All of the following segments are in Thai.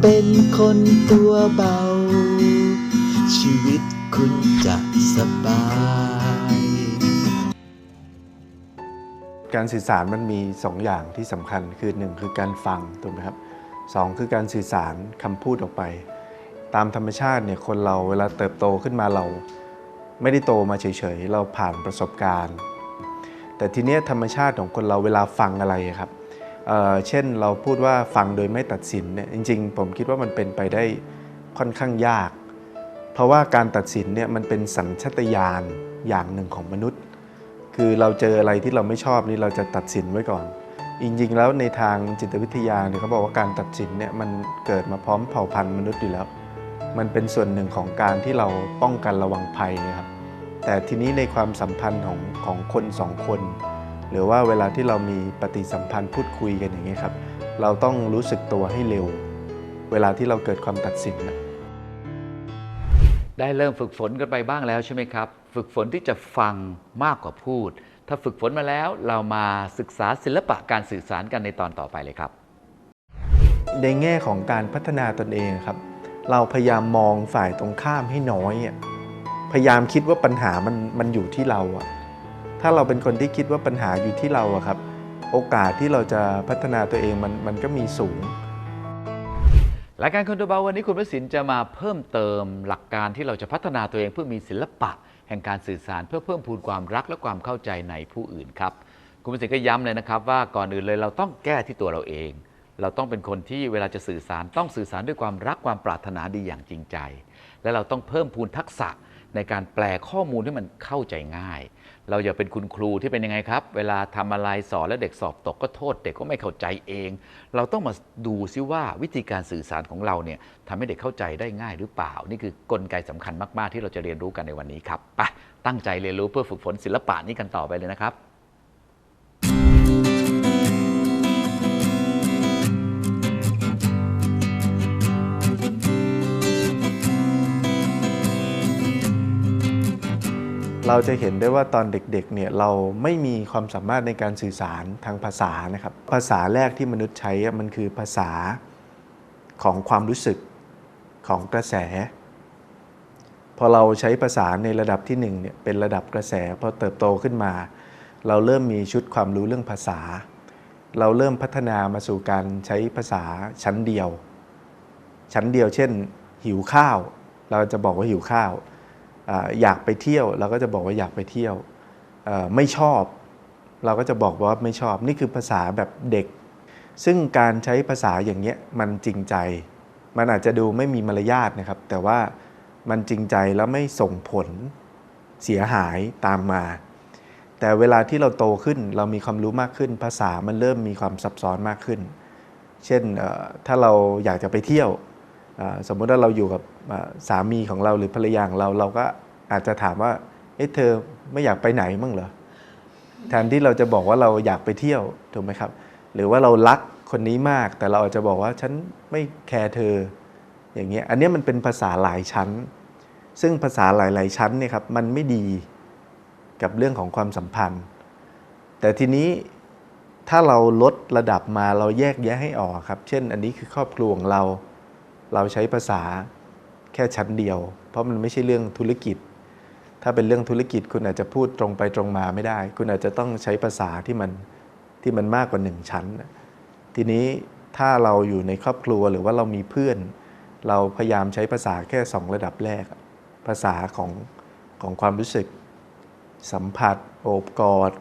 เป็นคนตัวเบา ชีวิตคุณจะสบาย การสื่อสารมันมีสองอย่างที่สำคัญคือหนึ่งคือการฟังถูกไหมครับสองคือการสื่อสารคำพูดออกไป ตามธรรมชาติเนี่ยคนเราเวลาเติบโตขึ้นมาเรา ไม่ได้โตมาเฉยๆ เราผ่านประสบการณ์ แต่ทีเนี้ยธรรมชาติของคนเราเวลาฟังอะไรครับ เเช่นเราพูดว่าฟังโดยไม่ตัดสินเนี่ยจริง ๆ ผมคิดว่ามันเป็นไปได้ค่อนข้างยาก เพราะว่าการตัดสินเนี่ยมันเป็นสัญชาตญาณอย่างหนึ่งของมนุษย์ คือเราเจออะไรที่เราไม่ชอบนี่เราจะตัดสินไว้ก่อน จริงๆแล้วในทางจิตวิทยาเนี่ยเขาบอกว่าการตัดสินเนี่ยมันเกิดมาพร้อมเผ่าพันธุ์มนุษย์อยู่แล้ว มันเป็นส่วนหนึ่งของการที่เราป้องกันระวังภัยนะครับแต่ทีนี้ในความสัมพันธ์ของของคนสองคน หรือว่าเวลาที่เรามีปฏิสัมพันธ์พูดคุยกันอย่างนี้ยครับ เราต้องรู้สึกตัวให้เร็ว เวลาที่เราเกิดความตัดสินนะได้เริ่มฝึกฝนกันไปบ้างแล้วใช่ไหมครับ ฝึกฝนที่จะฟังมากกว่าพูด ถ้าฝึกฝนมาแล้วเรามาศึกษาศิลปะการสื่อสารกันในตอนต่อไปเลยครับ ในแง่ของการพัฒนาตนเองครับ เราพยายามมองฝ่ายตรงข้ามให้น้อยอะพยายามคิดว่าปัญหามันมันอยู่ที่เราอะ ถ้าเราเป็นคนที่คิดว่าปัญหาอยู่ที่เราอะครับ โอกาสที่เราจะพัฒนาตัวเองมันมันก็มีสูงรายการคนตัวเบาวันนี้คุณประสินจะมาเพิ่มเติมหลักการที่เราจะพัฒนาตัวเองเพื่อมีศิลปะ แห่งการสื่อสารเพื่อเพิ่มพูนความรักและความเข้าใจในผู้อื่นครับ คุณประสินก็ย้ำเลยนะครับ ว่าก่อนอื่นเลยเราต้องแก้ที่ตัวเราเอง เราต้องเป็นคนที่เวลาจะสื่อสารต้องสื่อสารด้วยความรักความปรารถนาดีอย่างจริงใจ และเราต้องเพิ่มพูนทักษะ ในการแปลข้อมูลให้มันเข้าใจง่าย เราอย่าเป็นคุณครูที่เป็นยังไงครับ เวลาทำอะไรสอนแล้วเด็กสอบตกก็โทษเด็กก็ไม่เข้าใจเอง เราต้องมาดูซิว่าวิธีการสื่อสารของเราเนี่ยทำให้เด็กเข้าใจได้ง่ายหรือเปล่า นี่คือกลไกสำคัญมาก ๆ ที่เราจะเรียนรู้กันในวันนี้ครับไปตั้งใจเรียนรู้เพื่อฝึกฝนศิลปะนี้กันต่อไปเลยนะครับ เราจะเห็นได้ว่าตอนเด็กๆเนี่ยเราไม่มีความสามารถในการสื่อสารทางภาษานะครับ ภาษาแรกที่มนุษย์ใช้มันคือภาษาของความรู้สึกของกระแส พอเราใช้ภาษาในระดับที่หนึ่งเนี่ยเป็นระดับกระแสพอเติบโตขึ้นมา เราเริ่มมีชุดความรู้เรื่องภาษา เราเริ่มพัฒนามาสู่การใช้ภาษาชั้นเดียว ชั้นเดียวเช่น หิวข้าว เราจะบอกว่าหิวข้าว อยากไปเที่ยวเราก็จะบอกว่าอยากไปเที่ยวไม่ชอบ เราก็จะบอกว่าไม่ชอบ นี่คือภาษาแบบเด็ก ซึ่งการใช้ภาษาอย่างเงี้ยมันจริงใจ มันอาจจะดูไม่มีมารยาทนะครับ แต่ว่ามันจริงใจแล้วไม่ส่งผลเสียหายตามมา แต่เวลาที่เราโตขึ้นเรามีความรู้มากขึ้น ภาษามันเริ่มมีความซับซ้อนมากขึ้น เช่นถ้าเราอยากจะไปเที่ยว สมมติว่าเราอยู่กับสามีของเราหรือภรรยาของเราเราก็อาจจะถามว่าเอ๊ะเธอไม่อยากไปไหนมั่งเหรอแทนที่เราจะบอกว่าเราอยากไปเที่ยวถูกไหมครับ หรือว่าเรารักคนนี้มาก แต่เราอาจจะบอกว่าฉันไม่แคร์เธอ อย่างเงี้ยอันนี้มันเป็นภาษาหลายชั้น ซึ่งภาษาหลาย ๆ ชั้นเนี่ยครับมันไม่ดีกับเรื่องของความสัมพันธ์ แต่ทีนี้ถ้าเราลดระดับมาเราแยกแยะให้ออกครับ เช่น อันนี้คือครอบครัวของเรา เราใช้ภาษาแค่ชั้นเดียว เพราะมันไม่ใช่เรื่องธุรกิจ ถ้าเป็นเรื่องธุรกิจคุณอาจจะพูดตรงไปตรงมาไม่ได้ คุณอาจจะต้องใช้ภาษาที่มันที่มันมากกว่าหนึ่งชั้น ทีนี้ถ้าเราอยู่ในครอบครัวหรือว่าเรามีเพื่อน เราพยายามใช้ภาษาแค่สองระดับแรก ภาษาของของความรู้สึก สัมผัส โอบกอด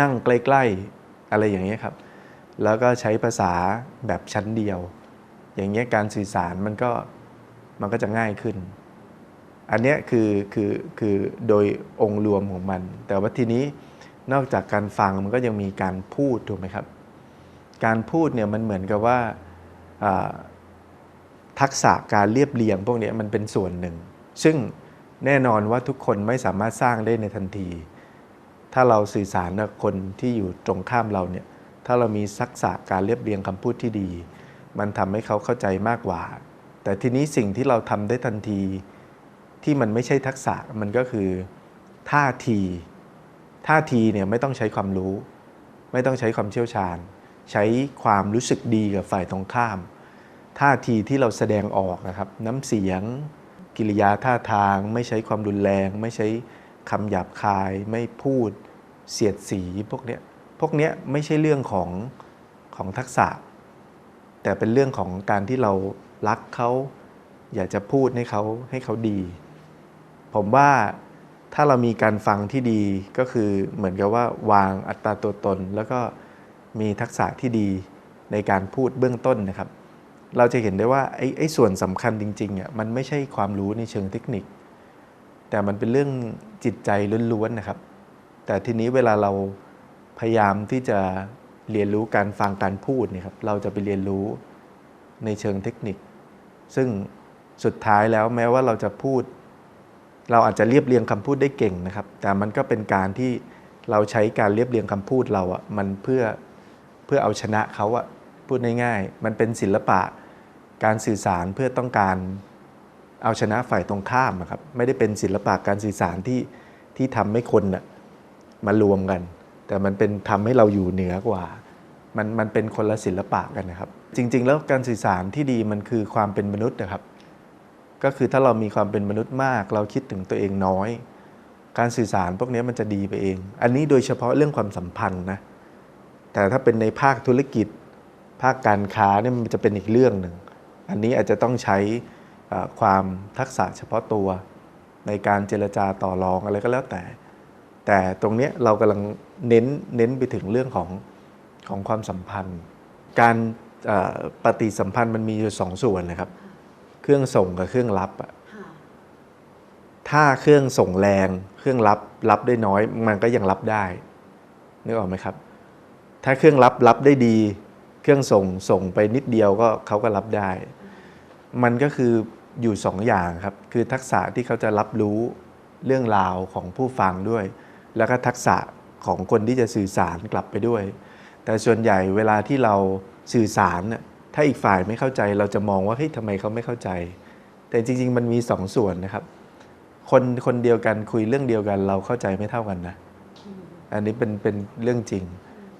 นั่งใกล้ ๆ อะไรอย่างเงี้ยครับ แล้วก็ใช้ภาษาแบบชั้นเดียว อย่างเงี้ยการสื่อสารมันก็มันก็จะง่ายขึ้น อันเนี้ยคือคือคือโดยองค์รวมของมัน แต่ว่าทีนี้นอกจากการฟังมันก็ยังมีการพูดถูกไหมครับ การพูดเนี่ยมันเหมือนกับว่าทักษะการเรียบเรียงพวกนี้มันเป็นส่วนหนึ่ง ซึ่งแน่นอนว่าทุกคนไม่สามารถสร้างได้ในทันที ถ้าเราสื่อสารกับคนที่อยู่ตรงข้ามเราเนี่ย ถ้าเรามีทักษะการเรียบเรียงคำพูดที่ดี มันทำให้เขาเข้าใจมากกว่า แต่ทีนี้สิ่งที่เราทำได้ทันทีที่มันไม่ใช่ทักษะมันก็คือท่าที ท่าทีเนี่ยไม่ต้องใช้ความรู้ ไม่ต้องใช้ความเชี่ยวชาญ ใช้ความรู้สึกดีกับฝ่ายตรงข้าม ท่าทีที่เราแสดงออกนะครับน้ำเสียง กิริยาท่าทาง ไม่ใช้ความรุนแรง ไม่ใช้คำหยาบคาย ไม่พูด เสียดสีพวกเนี้ยพวกเนี้ยไม่ใช่เรื่องของของทักษะ แต่เป็นเรื่องของการที่เรารักเขาอยากจะพูดให้เขาให้เขาดี ผมว่าถ้าเรามีการฟังที่ดีก็คือเหมือนกับว่าวางอัตราตัวตน แล้วก็มีทักษะที่ดีในการพูดเบื้องต้นนะครับ เราจะเห็นได้ว่าไอ้ไอ้ส่วนสำคัญจริงๆอะมันไม่ใช่ความรู้ในเชิงเทคนิค แต่มันเป็นเรื่องจิตใจล้วนๆนะครับ แต่ทีนี้เวลาเราพยายามที่จะ เรียนรู้การฟังการพูดเนี่ยครับเราจะไปเรียนรู้ในเชิงเทคนิค ซึ่งสุดท้ายแล้วแม้ว่าเราจะพูด เราอาจจะเรียบเรียงคำพูดได้เก่งนะครับ แต่มันก็เป็นการที่เราใช้การเรียบเรียงคำพูดเราอะมันเพื่อเพื่อเอาชนะเขาอะพูดง่ายๆมันเป็นศิลปะการสื่อสารเพื่อต้องการเอาชนะฝ่ายตรงข้ามอะครับ ไม่ได้เป็นศิลปะการสื่อสารที่ที่ทำให้คนน่ะมารวมกัน แต่มันเป็นทำให้เราอยู่เหนือกว่า มันมันเป็นคนละศิลปะกันนะครับ จริง ๆ แล้วการสื่อสารที่ดีมันคือความเป็นมนุษย์นะครับ ก็คือถ้าเรามีความเป็นมนุษย์มาก เราคิดถึงตัวเองน้อย การสื่อสารพวกนี้มันจะดีไปเอง อันนี้โดยเฉพาะเรื่องความสัมพันธ์นะแต่ถ้าเป็นในภาคธุรกิจ ภาคการค้าเนี่ยมันจะเป็นอีกเรื่องหนึ่งอันนี้อาจจะต้องใช้ความทักษะเฉพาะตัว ในการเจรจาต่อรองอะไรก็แล้วแต่ แต่ตรงเนี้ยเรากำลังเน้นเน้นไปถึงเรื่องของของความสัมพันธ์ การเอ่อปฏิสัมพันธ์มันมีอยู่สองส่วนนะครับ เครื่องส่งกับเครื่องรับอะถ้าเครื่องส่งแรงเครื่องรับรับได้น้อย มันก็ยังรับได้นึกออกไหมครับ ถ้าเครื่องรับรับได้ดี เครื่องส่งส่งไปนิดเดียวก็เขาก็รับได้ มันก็คืออยู่สองอย่างครับ คือทักษะที่เขาจะรับรู้เรื่องราวของผู้ฟังด้วย แล้วก็ทักษะของคนที่จะสื่อสารกลับไปด้วย แต่ส่วนใหญ่เวลาที่เราสื่อสารน่ะถ้าอีกฝ่ายไม่เข้าใจเราจะมองว่าเฮ้ยทำไมเขาไม่เข้าใจ แต่จริง ๆ มันมีสองส่วนนะครับ คนคนเดียวกันคุยเรื่องเดียวกัน เราเข้าใจไม่เท่ากันนะ อันนี้เป็นเป็นเรื่องจริง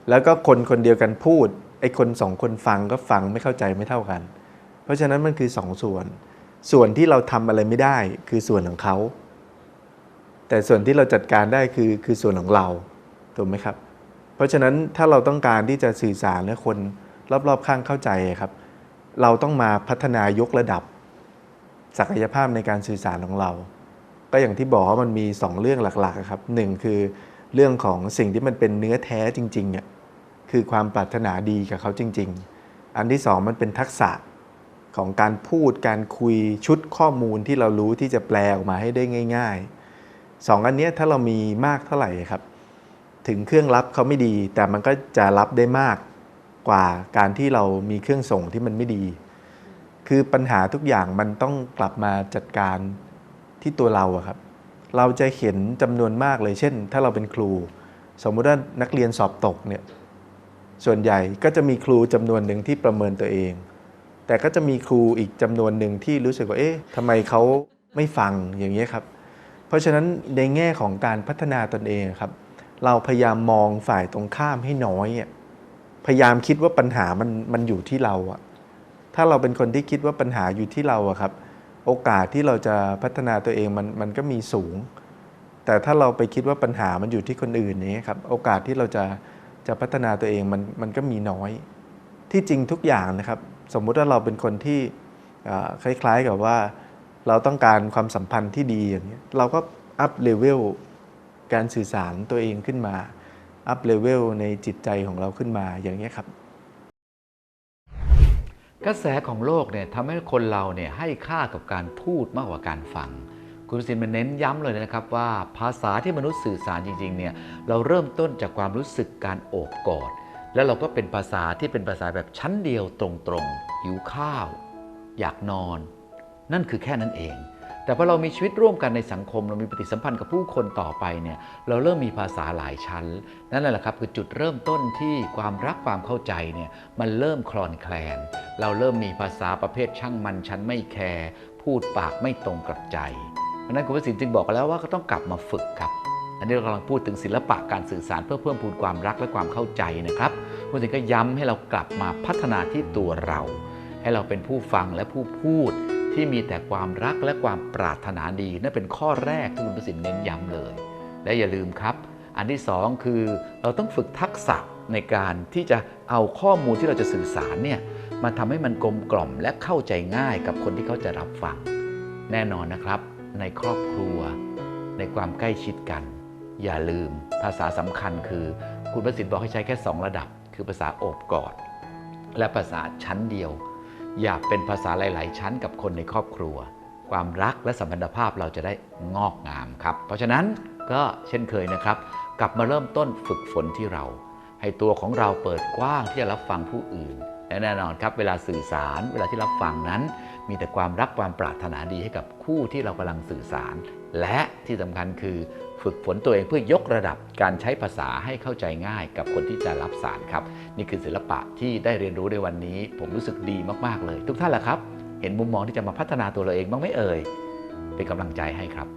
แล้วก็คนคนเดียวกันพูดไอ้คนสองคนฟังก็ฟังไม่เข้าใจไม่เท่ากัน เพราะฉะนั้นมันคือสองส่วน ส่วนที่เราทำอะไรไม่ได้คือส่วนของเขา แต่ส่วนที่เราจัดการได้คือคือส่วนของเราถูกไหมครับ เพราะฉะนั้นถ้าเราต้องการที่จะสื่อสารให้คนรอบๆข้างเข้าใจครับ เราต้องมาพัฒนายกระดับ ศักยภาพในการสื่อสารของเรา ก็อย่างที่บอกว่ามันมี 2 เรื่องหลักๆครับหนึ่งคือเรื่องของสิ่งที่มันเป็นเนื้อแท้จริงๆอะคือความปรารถนาดีกับเขาจริง ๆ อันที่สองมันเป็นทักษะของการพูดการคุยชุดข้อมูลที่เรารู้ที่จะแปลออกมาให้ได้ง่าย ๆ สองอันนี้ถ้าเรามีมากเท่าไหร่ครับ ถึงเครื่องรับเขาไม่ดี แต่มันก็จะรับได้มากกว่าการที่เรามีเครื่องส่งที่มันไม่ดี คือปัญหาทุกอย่างมันต้องกลับมาจัดการที่ตัวเราอะครับ เราจะเห็นจำนวนมากเลยเช่น ถ้าเราเป็นครู สมมุติว่านักเรียนสอบตกเนี่ยส่วนใหญ่ก็จะมีครูจำนวนหนึ่งที่ประเมินตัวเอง แต่ก็จะมีครูอีกจำนวนหนึ่งที่รู้สึกว่าเอ๊ะทำไมเขาไม่ฟังอย่างนี้ยครับ เพราะฉะนั้นในแง่ของการพัฒนาตนเองครับ เราพยายามมองฝ่ายตรงข้ามให้น้อยพยายามคิดว่าปัญหามันมันอยู่ที่เราอะถ้าเราเป็นคนที่คิดว่าปัญหาอยู่ที่เราอะครับ โอกาสที่เราจะพัฒนาตัวเองมันมันก็มีสูง แต่ถ้าเราไปคิดว่าปัญหามันอยู่ที่คนอื่นนี้ครับโอกาสที่เราจะจะพัฒนาตัวเองมันมันก็มีน้อย ที่จริงทุกอย่างนะครับ สมมุติว่าเราเป็นคนที่คล้ายๆกับว่า เราต้องการความสัมพันธ์ที่ดีอย่างนี้ยเราก็อัพเลเวลการสื่อสารตัวเองขึ้นมา อัพเลเวลในจิตใจของเราขึ้นมาอย่างนี้ยครับ กระแสของโลกเนี่ยทำให้คนเราเนี่ยให้ค่ากับการพูดมากกว่าการฟัง คุณสินมันเน้นย้ำเลยนะครับว่าภาษาที่มนุษย์สื่อสารจริงๆเนี่ยเราเริ่มต้นจากความรู้สึกการโอบกอด แล้วเราก็เป็นภาษาที่เป็นภาษาแบบชั้นเดียวตรงๆหิวข้าว อยากนอน นั่นคือแค่นั้นเอง แต่พอเรามีชีวิตร่วมกันในสังคม เรามีปฏิสัมพันธ์กับผู้คนต่อไปเนี่ยเราเริ่มมีภาษาหลายชั้น นั่นแหละครับคือจุดเริ่มต้นที่ความรักความเข้าใจเนี่ยมันเริ่มคลอนแคลน เราเริ่มมีภาษาประเภทช่างมันฉันไม่แคร์พูดปากไม่ตรงกับใจเพราะนั้นคุณวสินจึงบอกแล้วว่าก็ต้องกลับมาฝึกครับอันนี้เรากำลังพูดถึงศิลปะการสื่อสารเพื่อเพิ่มพูนความรักและความเข้าใจนะครับคุณสินก็ย้ำให้เรากลับมาพัฒนาที่ตัวเรา ให้ให้เราเป็นผู้ฟังและผู้พูด ที่มีแต่ความรักและความปรารถนาดีนั่นเป็นข้อแรกที่คุณประสิทธิ์เน้นย้ำเลย และอย่าลืมครับ อันที่สองคือเราต้องฝึกทักษะในการที่จะเอาข้อมูลที่เราจะสื่อสารเนี่ยมาทำให้มันกลมกล่อมและเข้าใจง่ายกับคนที่เขาจะรับฟัง แน่นอนนะครับ ในครอบครัว ในความใกล้ชิดกัน อย่าลืมภาษาสำคัญคือ คุณประสิทธิ์บอกให้ใช้แค่ 2 ระดับ คือภาษาโอบกอด และภาษาชั้นเดียว อย่าเป็นภาษาหลาย ๆ ชั้นกับคนในครอบครัว ความรักและสัมพันธภาพเราจะได้งอกงามครับ เพราะฉะนั้นก็เช่นเคยนะครับ กลับมาเริ่มต้นฝึกฝนที่เรา ให้ตัวของเราเปิดกว้างที่จะรับฟังผู้อื่นและแน่นอนครับ เวลาสื่อสาร เวลาที่รับฟังนั้น มีแต่ความรักความปรารถนาดีให้กับคู่ที่เรากำลังสื่อสาร และที่สำคัญคือฝึกฝนตัวเองเพื่อยกระดับการใช้ภาษาให้เข้าใจง่ายกับคนที่จะรับสารครับ นี่คือศิลปะที่ได้เรียนรู้ในวันนี้ ผมรู้สึกดีมากๆเลย ทุกท่านล่ะครับ เห็นมุมมองที่จะมาพัฒนาตัวเราเองบ้างไหมเอ่ยเป็นกำลังใจให้ครับ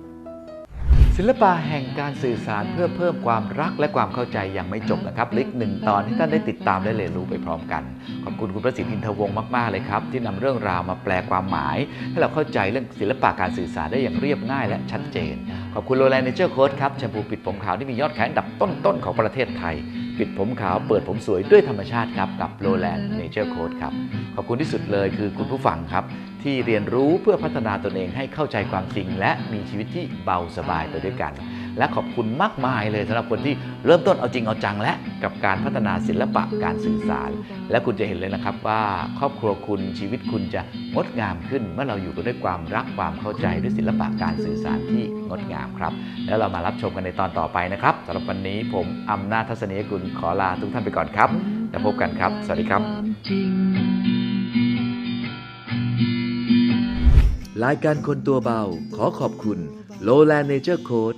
ศิลปะแห่งการสื่อสารเพื่อเพิ่มความรักและความเข้าใจยังไม่จบนะครับเล็กหนึ่งตอนที่ท่านได้ติดตามและเรียนรู้ไปพร้อมกัน ขอบคุณคุณประสิทธิ์อินทวงศ์มาก ๆ เลยครับ ที่นำเรื่องราวมาแปลความหมาย ให้เราเข้าใจเรื่องศิลปะการสื่อสารได้อย่างเรียบง่ายและชัดเจน ขอบคุณโรแลนเนเจอร์โค้ดครับแชมพูปิดผมขาวที่มียอดขายอันดับต้น ๆ ของประเทศไทย ปิดผมขาวเปิดผมสวยด้วยธรรมชาติครับกับโรแลนเนเจอร์โค้ดครับขอบคุณที่สุดเลยคือคุณผู้ฟังครับ ที่เรียนรู้เพื่อพัฒนาตนเองให้เข้าใจความจริง และมีชีวิตที่เบาสบายไปด้วยกัน และขอบคุณมากมายเลยสำหรับคนที่เริ่มต้นเอาจริงเอาจังและกับการพัฒนาศิลปะการสื่อสาร และคุณจะเห็นเลยนะครับว่าครอบครัวคุณชีวิตคุณจะงดงามขึ้น เมื่อเราอยู่กันด้วยความรักความเข้าใจด้วยศิลปะการสื่อสารที่งดงามครับ แล้วเรามารับชมกันในตอนต่อไปนะครับสำหรับวันนี้ผมอำนาจทัศนียกุลขอลาทุกท่านไปก่อนครับ แล้วพบกันครับ สวัสดีครับ รายการคนตัวเบาขอขอบคุณ Lowland Nature Code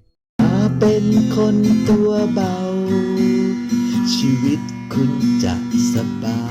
า เป็นคนตัวเบา ชีวิตคุณจะสบาย